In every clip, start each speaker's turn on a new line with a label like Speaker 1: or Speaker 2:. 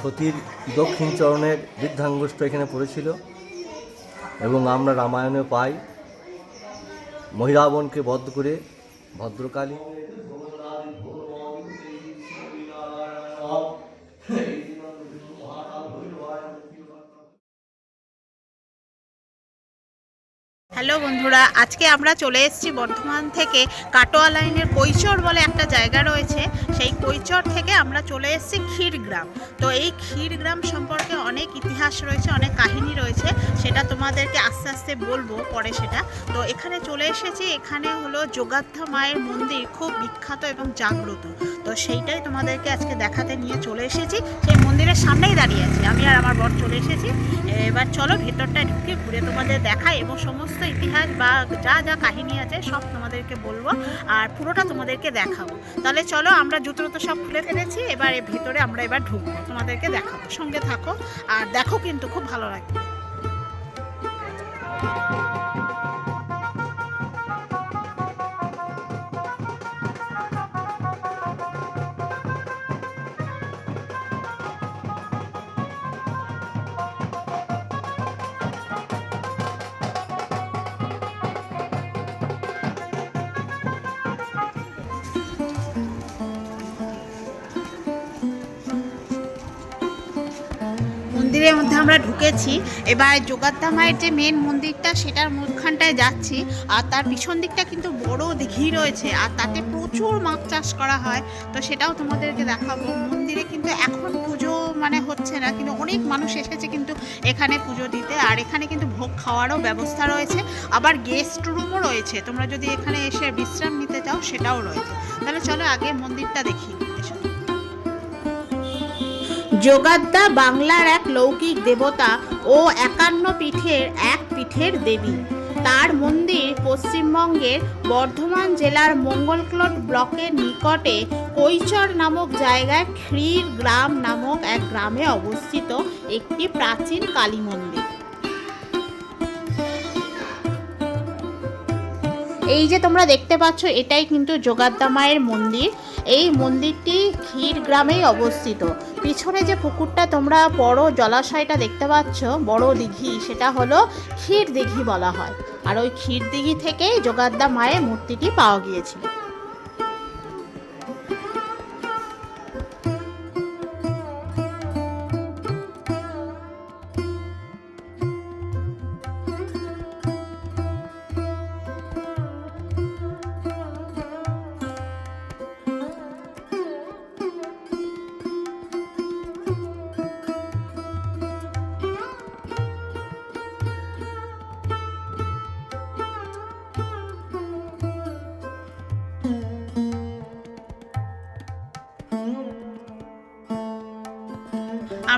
Speaker 1: সতীর দক্ষিণ চরণের বৃদ্ধাঙ্গুষ্ঠ এখানে পড়েছিল এবং আমরা রামায়ণে পাই মহিলাবনকে বধ করে ভদ্রকালী
Speaker 2: হ্যালো বন্ধুরা, আজকে আমরা চলে এসেছি বর্ধমান থেকে কাটোয়া লাইনের কৈচর বলে একটা জায়গা রয়েছে। সেই কৈচর থেকে আমরা চলে এসেছি ক্ষীরগ্রাম। তো এই ক্ষীরগ্রাম সম্পর্কে অনেক ইতিহাস রয়েছে, অনেক কাহিনী রয়েছে, সেটা তোমাদেরকে আস্তে আস্তে বলব পরে সেটা। তো এখানে চলে এসেছি, এখানে হলো যোগাধ্যা মায়ের মন্দির, খুব বিখ্যাত এবং জাগ্রত। তো সেইটাই তোমাদেরকে আজকে দেখাতে নিয়ে চলে এসেছি, সেই মন্দিরের সামনেই দাঁড়িয়ে আছি। আমি আর আমার বর চলে এসেছি, এবার চলো ভেতরটা ঢুকে ঘুরে তোমাদের দেখাই এবং সমস্ত ইতিহাস বা যা যা কাহিনী আছে সব তোমাদেরকে বলব আর পুরোটা তোমাদেরকে দেখাবো। তাহলে চলো আমরা জুতো তো সব খুলে ফেলেছি, এবার এর ভিতরে আমরা এবার ঢুকবো। তোমাদেরকে দেখাবো। সঙ্গে থাকো আর দেখো কিন্তু খুব ভালো লাগবে। মন্দিরের মধ্যে আমরা ঢুকেছি। এবার যোগাত্তা মায়ের যে মেন মন্দিরটা, সেটার মুখখানটায় যাচ্ছি। আর তার পিছন দিকটা কিন্তু বড় দিঘি রয়েছে, আর তাতে প্রচুর মাছ চাষ করা হয়। তো সেটাও তোমাদেরকে দেখাবো। মন্দিরে কিন্তু এখন পুজো মানে হচ্ছে না, কিন্তু অনেক মানুষ এসেছে কিন্তু এখানে পুজো দিতে। আর এখানে কিন্তু ভোগ খাওয়ারও ব্যবস্থা রয়েছে। আবার গেস্ট রুমও রয়েছে। তোমরা যদি এখানে এসে বিশ্রাম নিতে চাও, সেটাও রয়েছে। তাহলে চলো আগে মন্দিরটা দেখি। এসো। যোগাদ্দা বাংলার এক লৌকিক দেবতা ও একান্ন পীঠের এক পীঠের দেবী। তার মন্দির পশ্চিমবঙ্গের বর্ধমান জেলার মঙ্গলক্লট ব্লকের নিকটে কৈচর নামক জায়গায় খ্রির গ্রাম নামক এক গ্রামে অবস্থিত একটি প্রাচীন কালী মন্দির। এই যে তোমরা দেখতে পাচ্ছ, এটাই কিন্তু জোগাদ্দা মায়ের মন্দির। এই মন্দিরটি ক্ষীর গ্রামেই অবস্থিত। পিছনে যে পুকুরটা তোমরা বড় জলাশয়টা দেখতে পাচ্ছ, বড় দিঘি, সেটা হলো ক্ষীর দিঘি বলা হয়। আর ওই ক্ষীর দিঘি থেকেই জোগাদ্দা মায়ের মূর্তিটি পাওয়া গিয়েছিল।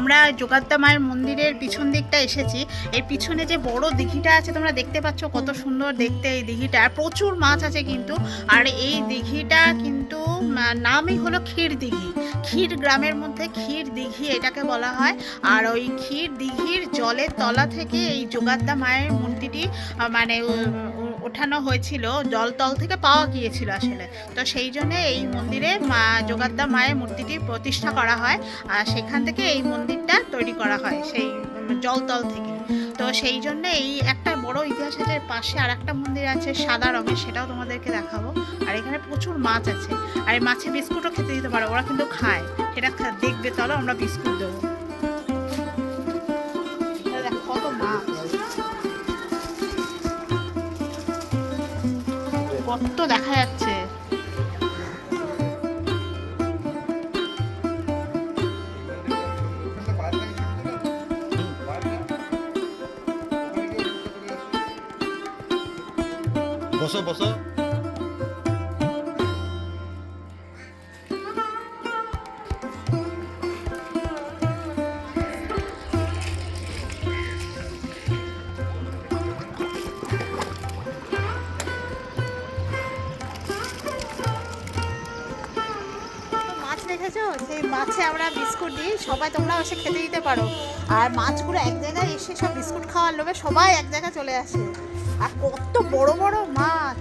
Speaker 2: আমরা যোগাত্তা মায়ের মন্দিরের পিছন দিকটা এসেছি। এর পিছনে যে বড় দিঘিটা আছে, তোমরা দেখতে পাচ্ছ কত সুন্দর দেখতে এই দিঘিটা। প্রচুর মাছ আছে কিন্তু, আর এই দিঘিটা কিন্তু নামই হলো ক্ষীর দিঘি। ক্ষীর গ্রামের মধ্যে ক্ষীর দিঘি এটাকে বলা হয়। আর ওই ক্ষীর দিঘির জলের তলা থেকে এই যোগাত্তা মায়ের মূর্তিটি মানে ওঠানো হয়েছিল, জলতল থেকে পাওয়া গিয়েছিল আসলে। তো সেই জন্য এই মন্দিরে মা যোগাত্তা মায়ের মূর্তিটি প্রতিষ্ঠা করা হয় আর সেখান থেকে এই মন্দিরটা তৈরি করা হয়, সেই জলতল থেকে। তো সেই জন্য এই একটা বড় ইতিহাস আছে পাশে আর একটা মন্দির আছে সাদা রঙের, সেটাও তোমাদেরকে দেখাবো। আর এখানে প্রচুর মাছ আছে। আর এই মাছে বিস্কুটও খেতে দিতে পারো, ওরা কিন্তু খায়। সেটা দেখবে, চলো আমরা বিস্কুট দেবো। কত দেখা যাচ্ছে
Speaker 3: বসো বসো
Speaker 2: মাছে আমরা বিস্কুট দিই, সবাই তোমরা এসে খেতে দিতে পারো। আর মাছগুলো এক জায়গায় এসে সব বিস্কুট খাওয়ার লোভে সবাই এক জায়গায় চলে আসে। আর কত বড় বড় মাছ!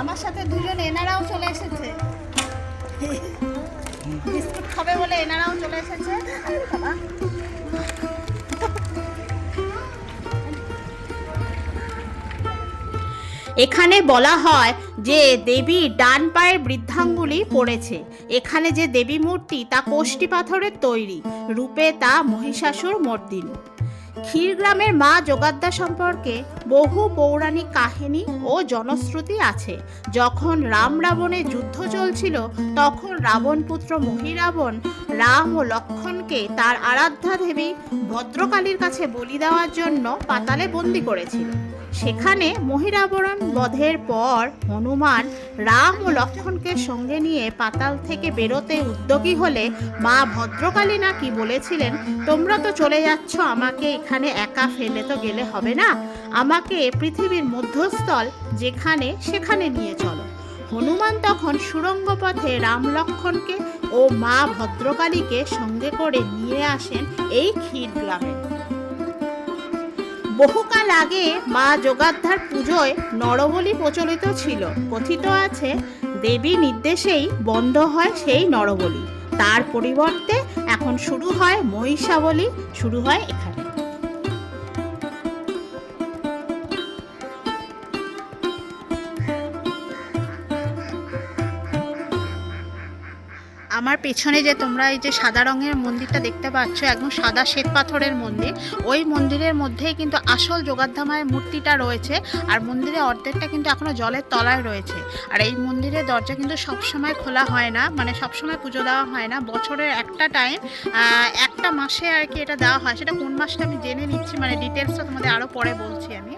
Speaker 2: আমার সাথে দুজন এনারাও চলে এসেছে। বিস্কুট খাবে বলে এনারাও চলে এসেছে। এখানে বলা হয় যে দেবী ডান পায়ের বৃদ্ধাঙ্গুলি পড়েছে, এখানে যে দেবী মূর্তি তা কোষ্টি পাথরের তৈরি, রূপে তা মহিষাসুর মর্দিনী। ক্ষীরগ্রামের মা যোগাদ্দা সম্পর্কে বহু পৌরাণিক কাহিনী ও জনশ্রুতি আছে। যখন রাম রাবণের যুদ্ধ চলছিল, তখন রাবণ পুত্র মহিরাবণ রাম ও লক্ষণকে তার আরাধ্যা দেবী ভদ্রকালীর কাছে বলি দেওয়ার জন্য পাতালে বন্দি করেছিল। সেখানে মহিরাবরণ বধের পর হনুমান রাম ও লক্ষণকে সঙ্গে নিয়ে পাতাল থেকে বেরোতে উদ্যোগী হলে মা ভদ্রকালী নাকি বলেছিলেন, তোমরা তো চলে যাচ্ছ, আমাকে এখানে একা ফেলে তো গেলে হবে না। আমাকে পৃথিবীর মধ্যস্থল, যেখানে সেখানে নিয়ে চলো। হনুমান তখন সুরঙ্গ পথে রাম লক্ষণকে ও মা ভদ্রকালীকে সঙ্গে করে নিয়ে আসেন এই ক্ষীর গ্রামে। বহুকাল আগে মা যোগাধ্যার পুজোয় নরবলি প্রচলিত ছিল। কথিত আছে, দেবী নির্দেশেই বন্ধ হয় সেই নরবলি। তার পরিবর্তে এখন শুরু হয় মহিষাবলী, শুরু হয় এখানে। আমার পেছনে যে তোমরা এই যে সাদা রঙের মন্দিরটা দেখতে পাচ্ছ, একদম সাদা শ্বেত পাথরের মন্দির, ওই মন্দিরের মধ্যেই কিন্তু আসল যোগাধ্যামায়ের মূর্তিটা রয়েছে আর মন্দিরে অর্ধেকটা কিন্তু এখনও জলের তলায় রয়েছে। আর এই মন্দিরের দরজা কিন্তু সবসময় খোলা হয় না মানে সবসময় পুজো দেওয়া হয় না। বছরের একটা টাইম একটা মাসে আর কি এটা দেওয়া হয়। সেটা কোন মাসটা আমি জেনে নিচ্ছি মানে ডিটেলসটা তোমাদের আরও পরে বলছি আমি।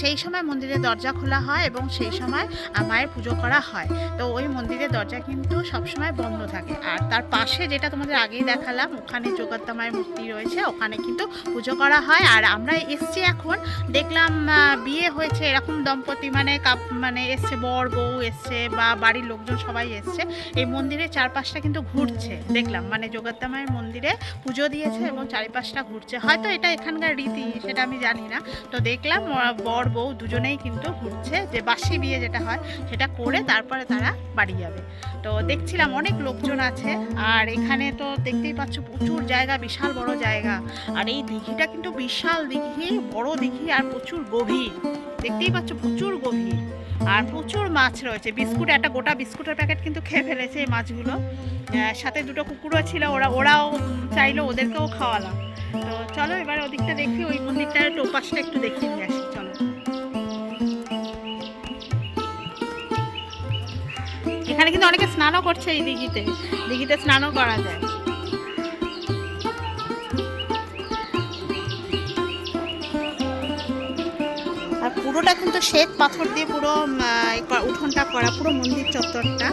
Speaker 2: সেই সময় মন্দিরের দরজা খোলা হয় এবং সেই সময় মায়ের পুজো করা হয়। তো ওই মন্দিরের দরজা কিন্তু সবসময় বন্ধ থাকে। আর তার পাশে যেটা তোমাদের আগেই দেখালাম, ওখানে যোগাত্তা মায়ের মূর্তি রয়েছে, ওখানে কিন্তু পুজো করা হয়। আর আমরা এসছি এখন, দেখলাম বিয়ে হয়েছে এরকম দম্পতি মানে কাপ মানে এসছে বর, বউ এসছে বা বাড়ির লোকজন সবাই এসছে। এই মন্দিরের চারপাশটা কিন্তু ঘুরছে, দেখলাম। মানে যোগাত্তা মায়ের মন্দিরে পুজো দিয়েছে এবং চারিপাশটা ঘুরছে। হয়তো এটা এখানকার রীতি, সেটা আমি জানি না। তো দেখলাম বর, বউ দুজনেই কিন্তু ঘুরছে, যে বাসি বিয়ে যেটা হয়, সেটা করে তারপরে তারা বাড়ি যাবে। তো দেখছিলাম অনেক লোকজন আছে। আর এখানে তো দেখতেই পাচ্ছ প্রচুর জায়গা, বিশাল বড় জায়গা। আর এই দিঘিটা কিন্তু বিশাল দিঘি, বড় দিঘি আর প্রচুর গভীর। দেখতেই পাচ্ছ প্রচুর গভীর। আর প্রচুর মাছ রয়েছে। বিস্কুট, একটা গোটা বিস্কুটের প্যাকেট কিন্তু খেয়ে ফেলেছে এই মাছগুলো। সাথে দুটো কুকুরও ছিল, ওরা, ওরাও চাইলো ওদেরকেও খাওয়ালাম। তো চলো এবার ওদিকটা দেখি, ওই মন্দিরটার টোপাসটা একটু দেখিয়ে নিয়ে আসি। এখানে কিন্তু অনেকে স্নানও করছে এই দিঘিতে। দিঘিতে স্নানও করা যায়। আর পুরোটা কিন্তু শ্বেত পাথর দিয়ে পুরো উঠোনটা করা, পুরো মন্দির চত্বরটা।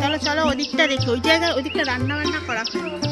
Speaker 2: তাহলে চলো ওদিকটা দেখি। ওই জায়গায় ওদিকটা রান্না বান্না করা হয়।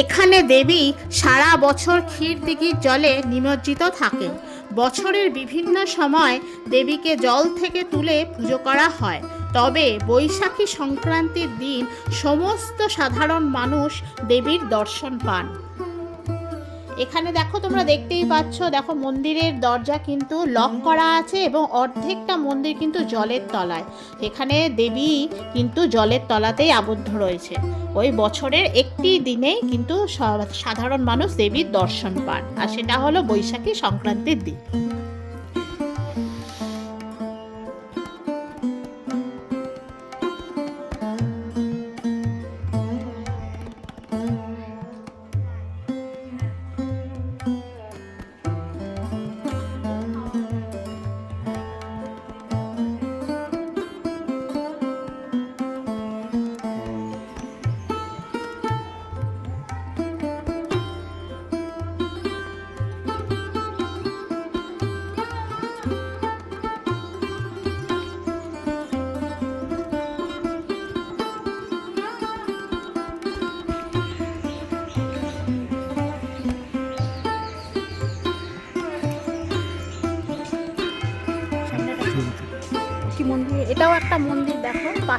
Speaker 2: এখানে দেবী সারা বছর ক্ষীর দিঘির জলে নিমজ্জিত থাকে বছরের বিভিন্ন সময় দেবীকে জল থেকে তুলে পুজো করা হয়। তবে বৈশাখী সংক্রান্তির দিন সমস্ত সাধারণ মানুষ দেবীর দর্শন পান। এখানে দেখো তোমরা দেখতেই পাচ্ছ, দেখো মন্দিরের দরজা কিন্তু লক করা আছে এবং অর্ধেকটা মন্দির কিন্তু জলের তলায়। এখানে দেবী কিন্তু জলের তলাতেই আবদ্ধ রয়েছে। ওই বছরের একটি দিনেই কিন্তু সাধারণ মানুষ দেবীর দর্শন পান। আর সেটা হলো বৈশাখী সংক্রান্তির দিন।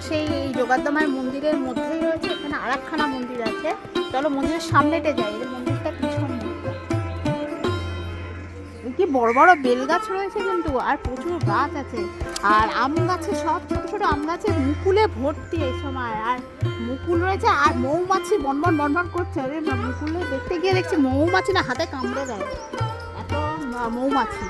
Speaker 2: পাশেই এই যোগাদ্দমার মন্দিরের মধ্যেই রয়েছে, এখানে আর একখানা মন্দির আছে। চলো মন্দিরের সামনেতে যাই মন্দিরটা পিছনে কি বড় বড় বেল গাছ রয়েছে কিন্তু, আর প্রচুর গাছ আছে। আর আম গাছে, সব ছোট ছোট আম গাছে মুকুলে ভর্তি এই সময়। আর মুকুল রয়েছে, আর মৌমাছি বনবন বনবন করছে। মুকুলে দেখতে গিয়ে দেখছি মৌমাছি না, হাতে কামড়ে দেয়। এত মৌমাছি।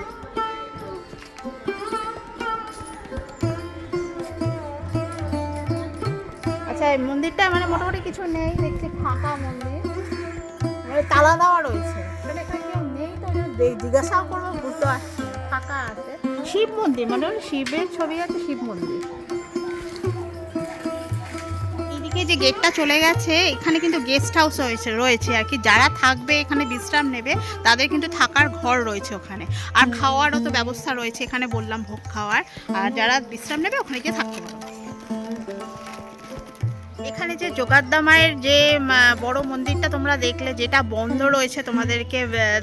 Speaker 2: এই মন্দিরটা মানে মোটামুটি কিছু নেই দেখছি ফাঁকা মন্দির। মানে তালা দেওয়া রয়েছে। মানে এখানে কেউ নেই তো জিজ্ঞাসাও করব বুঝতে পারছি ফাঁকা আছে। শিব মন্দির মানে শিবের ছবি আছে শিব মন্দির। এইদিকে যে গেটটা চলে গেছে এখানে কিন্তু গেস্ট হাউস রয়েছে রয়েছে আর কি। যারা থাকবে এখানে বিশ্রাম নেবে তাদের কিন্তু থাকার ঘর রয়েছে ওখানে। আর খাওয়ারও তো ব্যবস্থা রয়েছে এখানে বললাম ভোগ খাওয়ার। আর যারা বিশ্রাম নেবে ওখানে গিয়ে থাকতে পারবে। এখানে যে যোগাদ্দা মায়ের যে বড় মন্দিরটা তোমরা দেখলে, যেটা বন্ধ রয়েছে তোমাদেরকে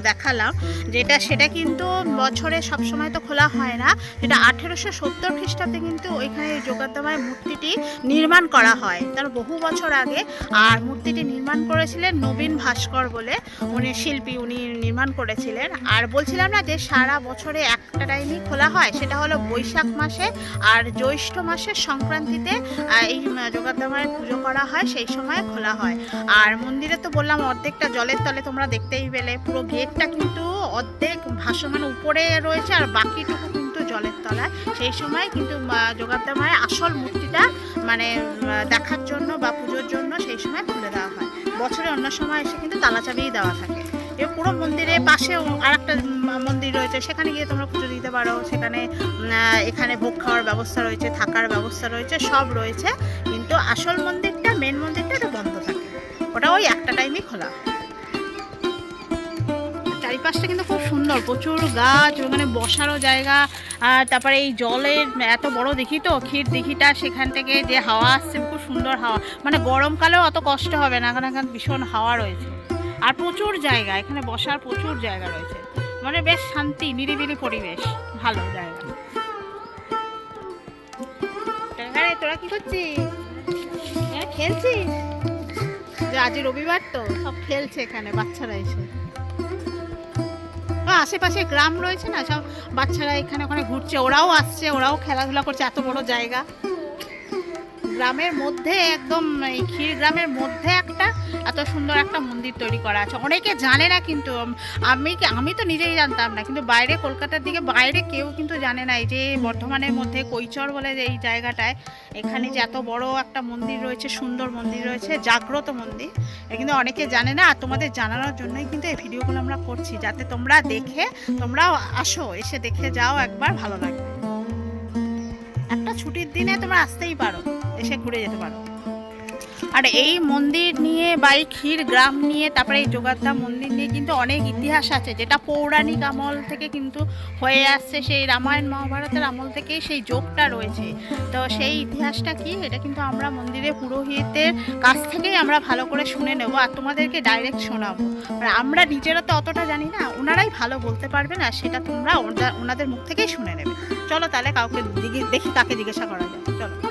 Speaker 2: দেখালাম, যেটা, সেটা কিন্তু বছরে সব সময় তো খোলা হয় না। যেটা আঠেরোশো সত্তর খ্রিস্টাব্দে কিন্তু ওইখানে এই যোগাদ্দা মায়ের মূর্তিটি নির্মাণ করা হয়। তার বহু বছর আগে, আর মূর্তিটি নির্মাণ করেছিলেন নবীন ভাস্কর বলে উনি শিল্পী, উনি নির্মাণ করেছিলেন। আর বলছিলাম না যে, সারা বছরে একটা টাইমই খোলা হয়, সেটা হলো বৈশাখ মাসে আর জ্যৈষ্ঠ মাসের সংক্রান্তিতে এই যোগাদ্দা মায়ের পুজো করা হয়, সেই সময় খোলা হয়। আর মন্দিরে তো বললাম, অর্ধেকটা জলের তলে তোমরা দেখতেই পেলে। পুরো গেটটা কিন্তু অর্ধেক ভাসমান উপরে রয়েছে আর বাকিটুকু কিন্তু জলের তলায়। সেই সময় কিন্তু যোগাব্দা মায়ের আসল মূর্তিটা মানে দেখার জন্য বা পুজোর জন্য সেই সময় খুলে দেওয়া হয়। বছরে অন্য সময় এসে কিন্তু তালা চাবিই দেওয়া থাকে। এ পুরো মন্দিরের পাশে আর একটা মন্দির রয়েছে। সেখানে গিয়ে তোমরা পুজো দিতে পারো। সেখানে এখানে ভোগ খাওয়ার ব্যবস্থা রয়েছে, থাকার ব্যবস্থা রয়েছে, সব রয়েছে। কিন্তু আসল মন্দিরটা মেন মন্দিরটা এটা বন্ধ থাকে। ওটা ওই একটা টাইমই খোলা। চারিপাশটা কিন্তু খুব সুন্দর। প্রচুর গাছ, ওখানে বসারও জায়গা। আর তারপরে এই জলের এত বড় দেখি তো, ক্ষীর দিঘিটা সেখান থেকে যে হাওয়া আসছে, খুব সুন্দর হাওয়া। মানে গরমকালেও অত কষ্ট হবে না। কারণ এখানে ভীষণ হাওয়া রয়েছে। আর প্রচুর জায়গা, এখানে বসার প্রচুর জায়গা রয়েছে। মানে বেশ শান্তি, নিরিবিলি পরিবেশ, ভালো জায়গা। তোরা কি করছিস? এখানে খেলছিস? যে আজ রবিবার তো, সব খেলছে এখানে বাচ্চারা এসে। আশেপাশে গ্রাম রয়েছে না, সব বাচ্চারা এখানে ওখানে ঘুরছে, ওরাও আসছে, ওরাও খেলাধুলা করছে, এত বড় জায়গা। গ্রামের মধ্যে একদম, এই ক্ষীর গ্রামের মধ্যে একটা এত সুন্দর একটা মন্দির তৈরি করা আছে। অনেকে জানে না কিন্তু আমি আমি তো নিজেই জানতাম না। কিন্তু বাইরে, কলকাতার দিকে বাইরে কেউ কিন্তু জানে না। এই যে বর্ধমানের মধ্যে কৈচর বলে যে এই জায়গাটায়, এখানে যে এত বড় একটা মন্দির রয়েছে, সুন্দর মন্দির রয়েছে, জাগ্রত মন্দির কিন্তু অনেকে জানে না। আর তোমাদের জানানোর জন্যই কিন্তু এই ভিডিওগুলো আমরা করছি, যাতে তোমরা দেখে, তোমরাও আসো, এসে দেখে যাও একবার, ভালো লাগবে। একটা ছুটির দিনে তোমরা আসতেই পারো, এসে ঘুরে যেতে পারো। আর এই মন্দির নিয়ে বা এই ক্ষীর গ্রাম নিয়ে, তারপরে এই যোগাদ্দা মন্দির নিয়ে কিন্তু অনেক ইতিহাস আছে, যেটা পৌরাণিক আমল থেকে কিন্তু হয়ে আসছে, সেই রামায়ণ মহাভারতের আমল থেকেই সেই যোগটা রয়েছে। তো সেই ইতিহাসটা কি? এটা কিন্তু আমরা মন্দিরে পুরোহিতের কাছ থেকেই আমরা ভালো করে শুনে নেব আর তোমাদেরকে ডাইরেক্ট শোনাবো। আর আমরা নিজেরা তো অতটা জানি না, ওনারাই ভালো বলতে পারবে না, সেটা তোমরা ওনা- ওনাদের মুখ থেকেই শুনে নেবে। চলো তাহলে কাউকে দেখি কাকে জিজ্ঞাসা করা যায়। চলো।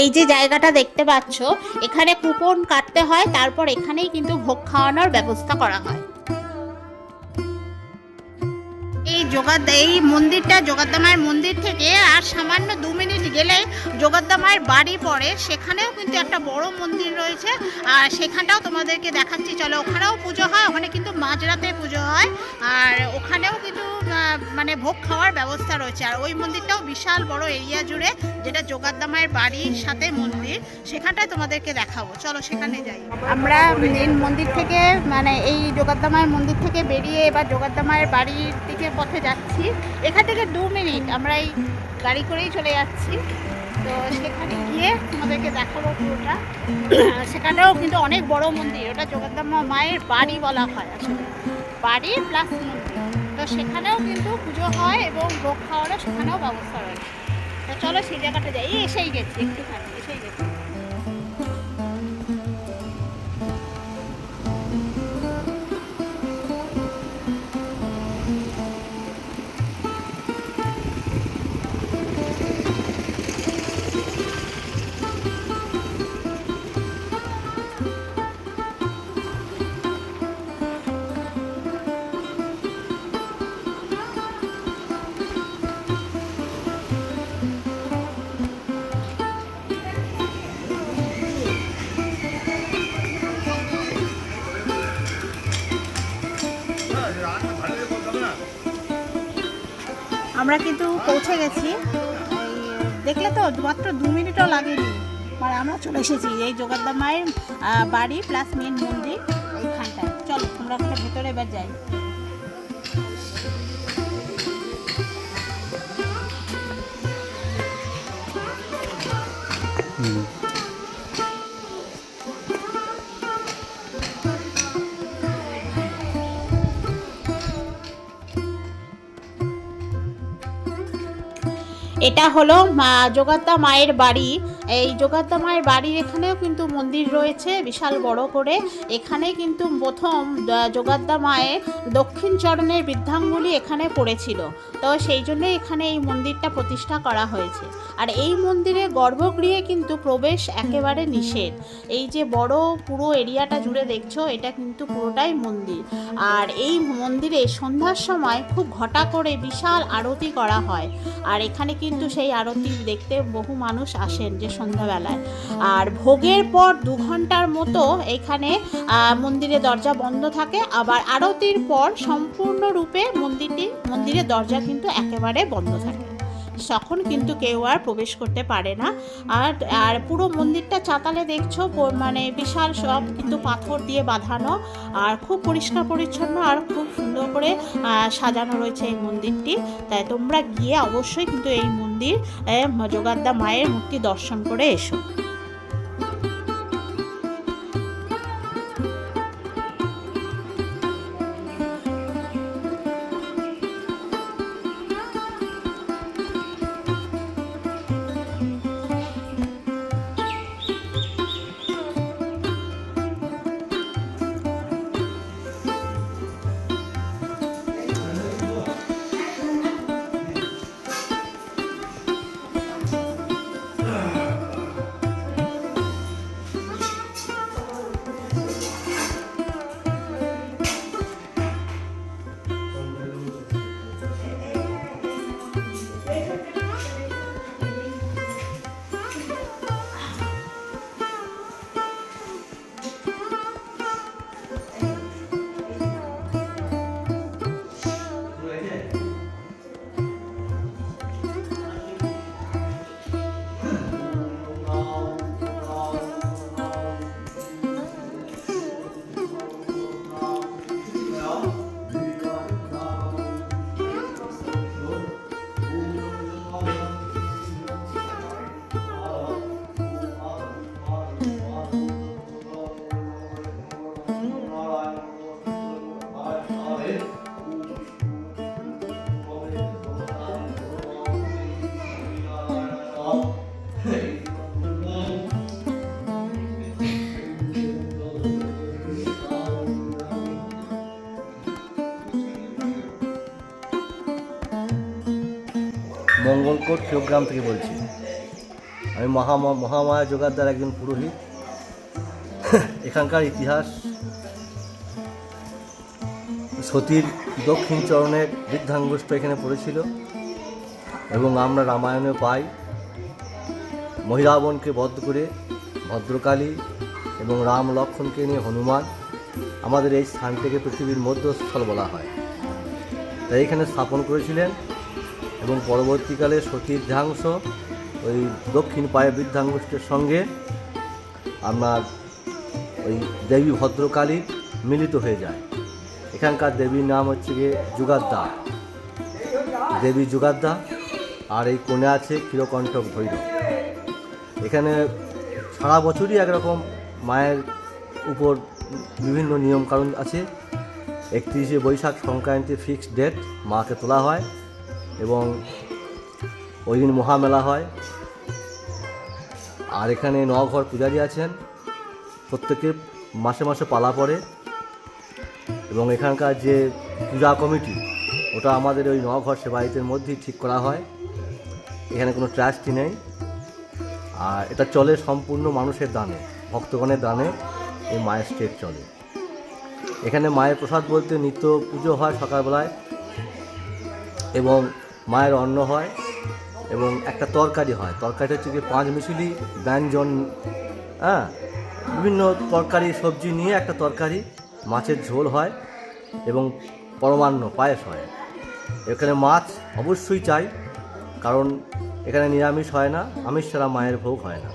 Speaker 2: এই যে জায়গাটা দেখতে পাচ্ছ, এখানে কুপন কাটতে হয়, তারপর এখানেই কিন্তু ভোগ খাওয়ানোর ব্যবস্থা করা হয়। এই যোগাদ এই মন্দিরটা যোগাদ্দামায়ের মন্দির থেকে আর সামান্য দু মিনিট গেলে যোগাদ্দামায়ের বাড়ি পড়ে। সেখানেও কিন্তু একটা বড় মন্দির রয়েছে। আর সেখানটাও তোমাদেরকে দেখাচ্ছি। চলো, ওখানেও পুজো হয়, ওখানে কিন্তু মাঝরাতে পুজো হয়। আর ওখানেও কিন্তু মানে ভোগ খাওয়ার ব্যবস্থা রয়েছে। আর ওই মন্দিরটাও বিশাল বড় এরিয়া জুড়ে, যেটা যোগাদ্দামায়ের বাড়ির সাথে মন্দির। সেখানটায় তোমাদেরকে দেখাবো। চলো, সেখানে যাই। আমরা মেন মন্দির থেকে মানে এই যোগাদ্দামায়ের মন্দির থেকে বেরিয়ে এবার যোগাদ্দামায়ের বাড়ির দিকে পথে যাচ্ছি। এখান থেকে দু মিনিট, আমরা এই গাড়ি করেই চলে যাচ্ছি। তো সেখানে গিয়ে তোমাদেরকে দেখাবো পুরোটা। সেখানেও কিন্তু অনেক বড় মন্দির। ওটা যোগাদ্দামা মায়ের বাড়ি বলা হয় আসলে। বাড়ি প্লাস মন্দির। তো সেখানেও কিন্তু পুজো হয় এবং ভোগ খাওয়ারও সেখানেও ব্যবস্থা রয়েছে। তো চলো সেই জায়গাটা যাই। এসেই গেছি একটুখানি, এসেই গেছি। দেখলে তো মাত্র দু মিনিটও লাগেনি। মানে আমরা চলে এসেছি এই জোগাদ্দা মায়ের বাড়ি প্লাস মেন মন্দির এইখানটায় চলো তোমরা ভেতরে এবার যাই। এটা হলো মা যোগাত্তা মায়ের বাড়ি। এই যোগাত্তা মায়ের বাড়ির এখানেও কিন্তু মন্দির রয়েছে, বিশাল বড় করে। এখানে কিন্তু প্রথম দ- যোগাত্তা মায়ের দক্ষিণ চরণের বৃদ্ধাঙ্গুলি এখানে পড়েছিল। তো সেই জন্য এখানে এই মন্দিরটা প্রতিষ্ঠা করা হয়েছে। আর এই মন্দিরে গর্ভগৃহে কিন্তু প্রবেশ একেবারে নিষেধ। এই যে বড় পুরো এরিয়াটা জুড়ে দেখছ, এটা কিন্তু পুরোটাই মন্দির। আর এই মন্দিরে সন্ধ্যার সময় খুব ঘটা করে বিশাল আরতি করা হয়। আর এখানে কিন্তু সেই আরতি দেখতে বহু মানুষ আসেন, যে সন্ধ্যাবেলায়। আর ভোগের পর দু ঘণ্টার মতো এখানে মন্দিরে দরজা বন্ধ থাকে। আবার আরতির পর সম্পূর্ণরূপে মন্দিরটি, মন্দিরের দরজা কিন্তু একেবারে বন্ধ থাকে। তখন কিন্তু কেউ আর প্রবেশ করতে পারে না। আর আর পুরো মন্দিরটা চাতালে দেখছ মানে বিশাল সব কিন্তু পাথর দিয়ে বাঁধানো। আর খুব পরিষ্কার পরিচ্ছন্ন আর খুব সুন্দর করে সাজানো রয়েছে এই মন্দিরটি। তাই তোমরা গিয়ে অবশ্যই কিন্তু এই মন্দির আহ, যোগাদ্দা মায়ের মূর্তি দর্শন করে এসো।
Speaker 1: মঙ্গলকোট কেওগ্রাম থেকে বলছি। আমি মহা মহামায়া যোগাদ্দার একজন পুরোহিত। এখানকার ইতিহাস, সতীর দক্ষিণ চরণের বৃদ্ধাঙ্গুষ্ঠ এখানে পড়েছিল এবং আমরা রামায়ণে পাই। মহিরাবণকে বধ করে ভদ্রকালী এবং রাম লক্ষ্মণকে নিয়ে হনুমান আমাদের এই স্থানটিকে পৃথিবীর মধ্যস্থল বলা হয়। তাই এখানে স্থাপন করেছিলেন এবং পরবর্তীকালে সতীর ধ্যাংস ওই দক্ষিণ পায়ে বৃদ্ধাঙ্গুষ্ঠের সঙ্গে আপনার ওই দেবী ভদ্রকালী মিলিত হয়ে যায়। এখানকার দেবীর নাম হচ্ছে গিয়ে যুগাদ্দা। দেবী যুগাদ্দা, আর এই কোণে আছে ক্ষীরকণ্ঠক ভৈরব। এখানে সারা বছরই একরকম মায়ের উপর বিভিন্ন নিয়ম কারণ আছে। একত্রিশে বৈশাখ সংক্রান্তি ফিক্সড ডেট মাকে তোলা হয়। এবং ওই দিন মহামেলা হয়। আর এখানে নঘর পূজারী আছেন। প্রত্যেকে মাসে মাসে পালা পড়ে এবং এখানকার যে পূজা কমিটি, ওটা আমাদের ওই নঘর সেবায়িতের মধ্যেই ঠিক করা হয়। এখানে কোনো ট্রাস্টই নেই। আর এটা চলে সম্পূর্ণ মানুষের দানে, ভক্তগণের দানে এই মায়ের স্টেট চলে। এখানে মায়ের প্রসাদ বলতে নিত্য পুজো হয় সকালবেলায়। এবং মায়ের অন্ন হয় এবং একটা তরকারি হয়। তরকারিটা হচ্ছে গিয়ে পাঁচ মিশিলি ব্যঞ্জন হ্যাঁ? বিভিন্ন তরকারি, সবজি নিয়ে একটা তরকারি, মাছের ঝোল হয় এবং পরমান্ন পায়েস হয়। এখানে মাছ অবশ্যই চাই, কারণ এখানে নিরামিষ হয় না, আমিষ ছাড়া মায়ের ভোগ হয় না।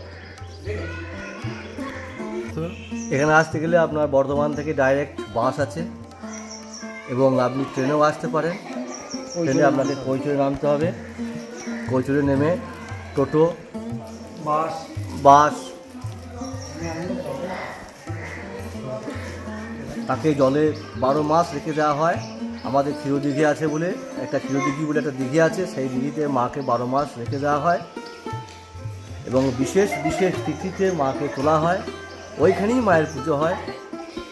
Speaker 1: এখানে আসতে গেলে আপনার বর্ধমান থেকে ডাইরেক্ট বাস আছে এবং আপনি ট্রেনেও আসতে পারেন। ট্রেনে আপনাকে কৈচুরে নামতে হবে। কৈচুরে নেমে টোটো
Speaker 4: বাস।
Speaker 1: বাস তাকে জলে বারো মাস রেখে দেওয়া হয়। আমাদের ক্ষীরদিঘি আছে বলে একটা ক্ষীরদিঘি বলে একটা দিঘি আছে সেই দিঘিতে মাকে বারো মাস রেখে দেওয়া হয়। এবং বিশেষ বিশেষ তিথিতে মাকে তোলা হয়। ওইখানেই মায়ের পুজো হয়।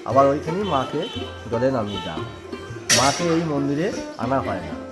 Speaker 1: আবার ওইখানেই মাকে জলে নামিয়ে দেওয়া হয়। মাকে এই মন্দিরে আনা হয় না।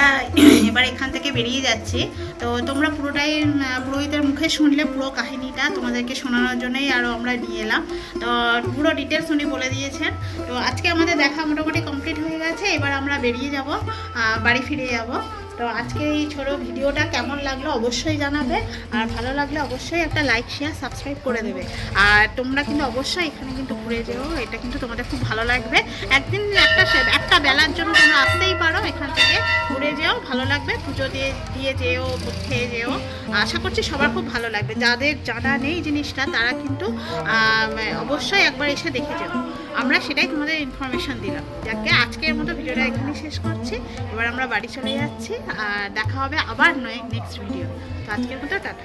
Speaker 2: আমরা এবার এখান থেকে বেরিয়ে যাচ্ছি। তো তোমরা পুরোটাই পুরোহিতের মুখে শুনলে পুরো কাহিনীটা তোমাদেরকে শোনানোর জন্যই আরও আমরা নিয়ে এলাম। তো পুরো ডিটেলস উনি বলে দিয়েছেন। তো আজকে আমাদের দেখা মোটামুটি কমপ্লিট হয়ে গেছে। এবার আমরা বেরিয়ে যাব বাড়ি ফিরে যাব। তো আজকে এই ছোটো ভিডিওটা কেমন লাগল অবশ্যই জানাবে, আর ভালো লাগলে অবশ্যই একটা লাইক শেয়ার সাবস্ক্রাইব করে দেবে। আর তোমরা কিন্তু অবশ্যই এখানে কিন্তু ঘুরে যেও, এটা কিন্তু তোমাদের খুব ভালো লাগবে। একদিন একটা একটা বেলার জন্য তোমরা আসতেই পারো এখান থেকে, ঘুরে যেও, ভালো লাগবে, পুজো দিয়ে দিয়ে যেও, খেয়ে যেও। আশা করছি সবার খুব ভালো লাগবে। যাদের জানা নেই জিনিসটা, তারা কিন্তু অবশ্যই একবার এসে দেখে যেও। আমরা সেটাই তোমাদের ইনফরমেশন দিলাম। যাকে আজকের মতো ভিডিওটা এখানেই শেষ করছি। এবার আমরা বাড়ি চলে যাচ্ছি, আর দেখা হবে আবার নয় নেক্সট ভিডিও তো আজকের মতো টাটা।